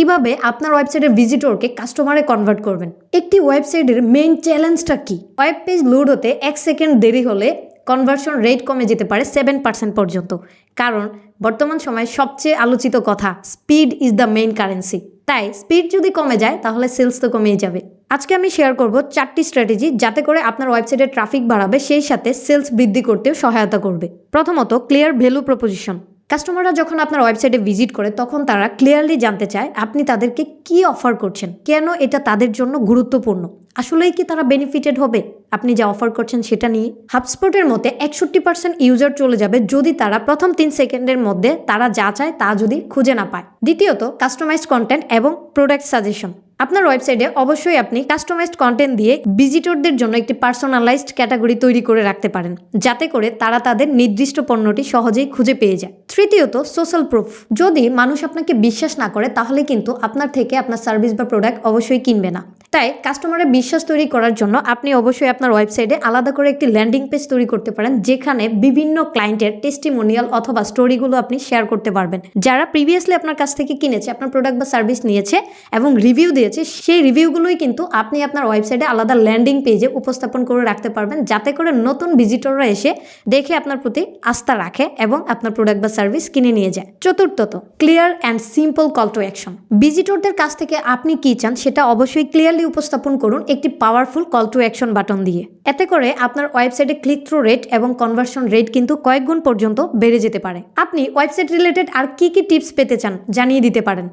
কীভাবে আপনার ওয়েবসাইটের ভিজিটরকে কাস্টমারে কনভার্ট করবেন? একটি ওয়েবসাইটের মেইন চ্যালেঞ্জটা কি? ওয়েব পেজ লোড হতে এক সেকেন্ড দেরি হলে কনভার্সন রেট কমে যেতে পারে সেভেন পার্সেন্ট পর্যন্ত। কারণ বর্তমান সময়ে সবচেয়ে আলোচিত কথা speed is the main currency তাই স্পিড যদি কমে যায়, তাহলে সেলস তো কমেই যাবে। আজকে আমি শেয়ার করব চারটি স্ট্র্যাটেজি যাতে করে আপনার ওয়েবসাইটে ট্রাফিক বাড়াবে, সেই সাথে সেলস বৃদ্ধি করতেও সহায়তা করবে। প্রথমত ক্লিয়ার ভ্যালু প্রপোজিশন কাস্টমাররা যখন আপনার ওয়েবসাইটে ভিজিট করে, তখন তারা ক্লিয়ারলি জানতে চায় আপনি তাদেরকে কি অফার করছেন, কেন এটা তাদের জন্য গুরুত্বপূর্ণ। আসলেই কি তারা বেনিফিটেড হবে? আপনি যা অফার করছেন সেটা নিয়ে হাবস্পটের মতে একষট্টি পার্সেন্ট ইউজার চলে যাবে যদি তারা প্রথম তিন সেকেন্ডের মধ্যে তারা যা চায় তা যদি খুঁজে না পায়। দ্বিতীয়ত কাস্টমাইজ কন্টেন্ট এবং প্রোডাক্ট সাজেশন আপনার ওয়েবসাইটে অবশ্যই আপনি কাস্টমাইজড কন্টেন্ট দিয়ে ভিজিটরদের জন্য একটি পার্সোনালাইজড ক্যাটাগরি তৈরি করে রাখতে পারেন, যাতে করে তারা তাদের নির্দিষ্ট পণ্যটি সহজেই খুঁজে পেয়ে যায়। তৃতীয়ত সোশ্যাল প্রুফ যদি মানুষ আপনাকে বিশ্বাস না করে, তাহলে কিন্তু আপনার থেকে আপনার সার্ভিস বা প্রোডাক্ট অবশ্যই কিনবে না। তাই কাস্টমারের বিশ্বাস তৈরি করার জন্য আপনি অবশ্যই আপনার ওয়েবসাইটে আলাদা করে একটি ল্যান্ডিং পেজ তৈরি করতে পারেন, যেখানে বিভিন্ন ক্লায়েন্টের টেস্টিমোনিয়াল অথবা স্টোরিগুলো আপনি শেয়ার করতে পারবেন। যারা প্রিভিয়াসলি আপনার কাছ থেকে কিনেছে, আপনার প্রোডাক্ট বা সার্ভিস নিয়েছে এবং রিভিউ দিয়েছে, সেই রিভিউগুলোই কিন্তু আপনি আপনার ওয়েবসাইটে আলাদা ল্যান্ডিং পেজে উপস্থাপন করে রাখতে পারবেন, যাতে করে নতুন ভিজিটররা এসে দেখে আপনার প্রতি আস্থা রাখে এবং আপনার প্রোডাক্ট বা সার্ভিস কিনে নিয়ে যায়। চতুর্থত clear and simple call to action ভিজিটরদের কাছ থেকে আপনি কি চান সেটা অবশ্যই ক্লিয়ারলি উপস্থাপন করুন একটি powerful call to action button দিয়ে। এতে করে আপনার ওয়েবসাইটে ক্লিক থ্রু রেট এবং কনভার্সন রেট কিন্তু কয়েক গুণ পর্যন্ত বেড়ে যেতে পারে। আপনি ওয়েবসাইট রিলেটেড আর কি কি টিপস পেতে চান জানিয়ে দিতে পারেন।